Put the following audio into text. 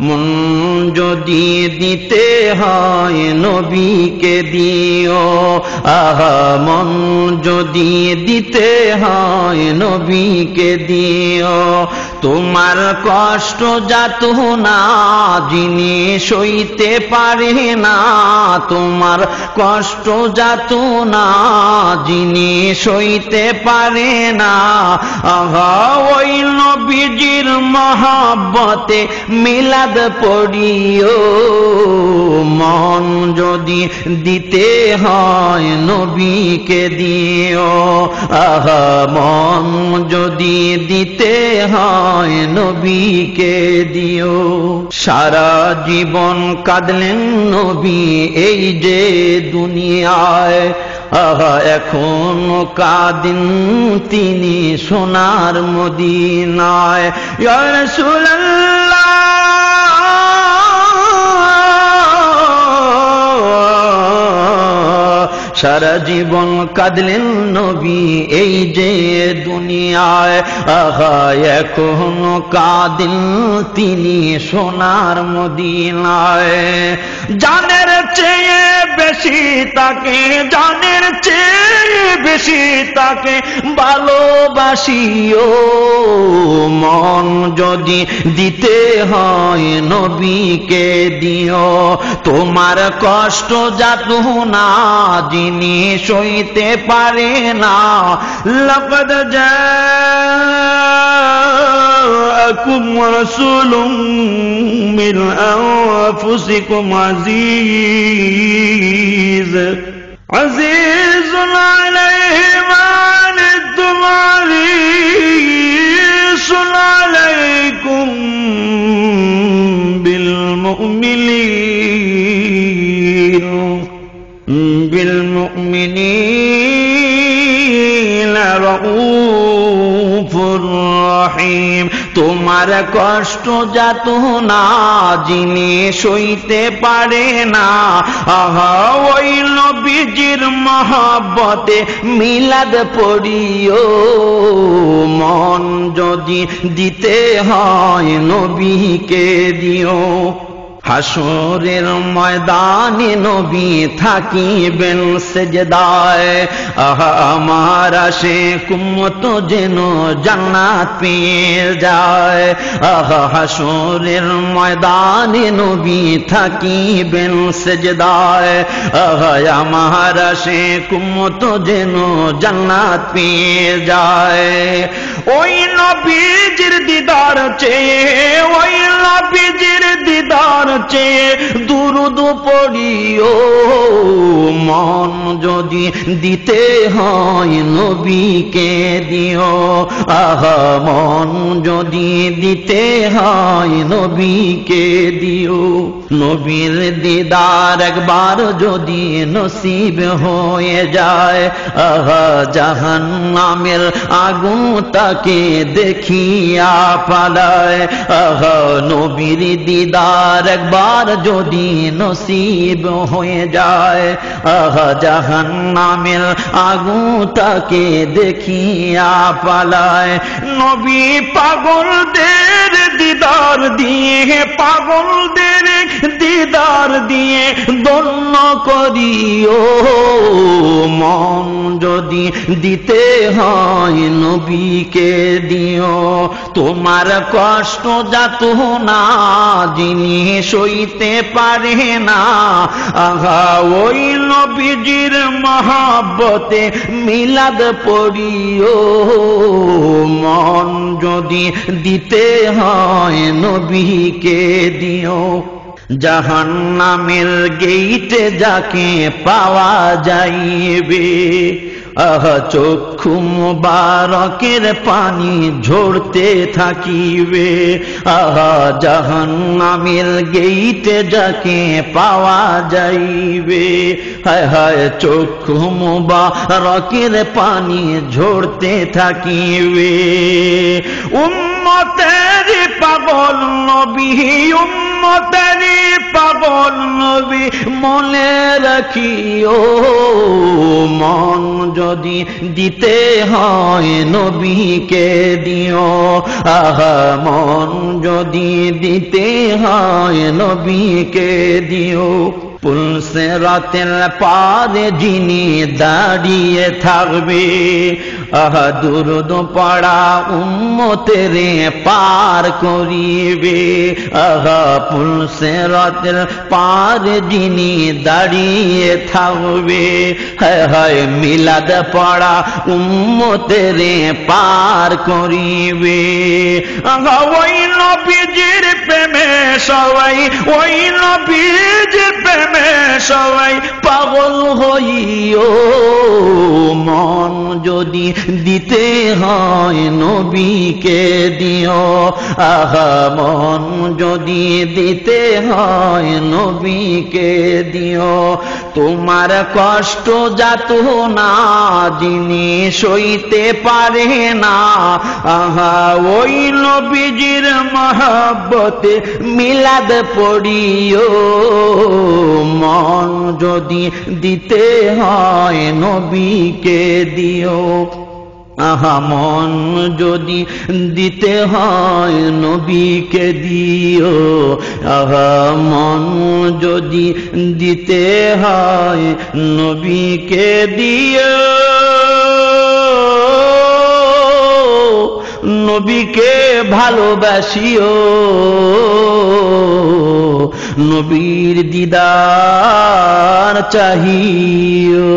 মন যদি দিতে হয় নবীকে দিও আহা মন যদি দিতে হয় নবীকে দিও। তোমার কষ্ট যাত না, যিনি সইতে পারে না। তোমার কষ্ট যাত না, যিনি সইতে পারে না। ওই নবীজির মহাব্বতে মিলাদ পড়িও। যদি দিতে হয় নবীকে দিও। আহা, মন যদি দিতে হয় নবীকে দিও। সারা জীবন কাঁদলেন নবী এই যে দুনিয়ায়। আহা, এখন কাদিন তিনি সোনার মদিনায়। ইয়া সারা জীবন কাঁদলেন নবী, এই যে দুনিয়ায়। আহা, এখন কাদিন তিনি সোনার মদিনায়। জানের চেয়ে বেশি তাকে, জানের চেয়ে বেশি তাকে ভালোবাসিও যদি দিতে হয় নবীকে দিও তোমার কষ্ট যাত না যিনি সইতে পারে না লকদ جاءكم رسول من أنفسكم عزيز عزيز عليه তোমার কষ্ট যাত না যিনি সইতে পারে না। আহ, ওই নবীজির মহাব্বতে মিলাদ পড়িও। মন যদি দিতে হয় নবীকে দিও। হাসরের ময়দানে নবী থাকিবেন সেজদায়। আহা, আমার আসে কুমত যেন জান্নাত পেয়ে যায়। আহা, হাসরের ময়দানে নবী থাকিবেন সেজদায়। আহা, আমার আসে কুমত যেন জান্নাত পেয়ে যায়। ওই নবীজির দিদার চেয়ে ওই নবীজির দিদার চেয়ে দুরুদ পড়িও, মন যদি দিতে হয় নবীকে দিও। আহা, মন যদি দিতে হয় নবীকে দিও। নবীর দিদার একবার যদি নসিব হয়ে যায়, আহা জাহান নামের আগুন তাকে দেখিয়া পালায়। আহা, নবীর দিদার একবার যদি নসিব হয়ে যায়। আহা জাহান নামের আগু তাকে দেখিয়া পালায়। নবী পাগলদের দিদার দিয়ে পাগলদের দিদার দিয়ে দন্য করিও। মন যদি দিতে হয় নবীকে দিও। তোমার কষ্ট যাত না, যিনি সইতে পারে না। আহা, ওই নবীজির মহাব্বতে মিলাদ পড়িও। মন যদি দিতে হয় নবীকে দিও। জাহান্নামের গেইটে যাকে পাওয়া যাইবে, আহা, চক্ষু মুবারকের পানি ঝরতে থাকিবে, আহা জাহান নামের গেইতে যাকে পাওয়া যাইবে, হায় হায়, চক্ষু মুবারকের পানি ঝরতে থাকিবে। উম্মতের পাগল নবী উম্মতের পাগল নবী, মনে রাখিও, মন যদি দিতে হয় নবীকে দিও, আহা, মন যদি দিতে হয় নবীকে দিও। পুলসে রাতের পারে যিনি দাঁড়িয়ে থাকবে আহা, দুরুদ পড়া উম্মতেরে পার করিবে। আহা পুলসে রাতের পার যিনি দাঁড়িয়ে থাকবে। হায় হায়, মিলাদ পড়া উম্মতেরে পার করিবে। আহা, ওই নবীজির প্রেমে সবাই ওই সবাই পাগল হইও। মন যদি দিতে হয় নবীকে দিও। আহা, মন যদি দিতে হয় নবীকে দিও। তোমার কষ্ট যাত না যিনি সইতে পারে না। আহা, ওই নবীজির মহাব্বতে মিলাদ পড়িও। মন যদি দিতে হয় নবীকে দিও। আহা, মন যদি দিতে হয় নবীকে দিও। আহা, মন যদি দিতে হয় নবীকে দিও। নবীকে ভালোবাসিও। নবীর দিদার চাহিও।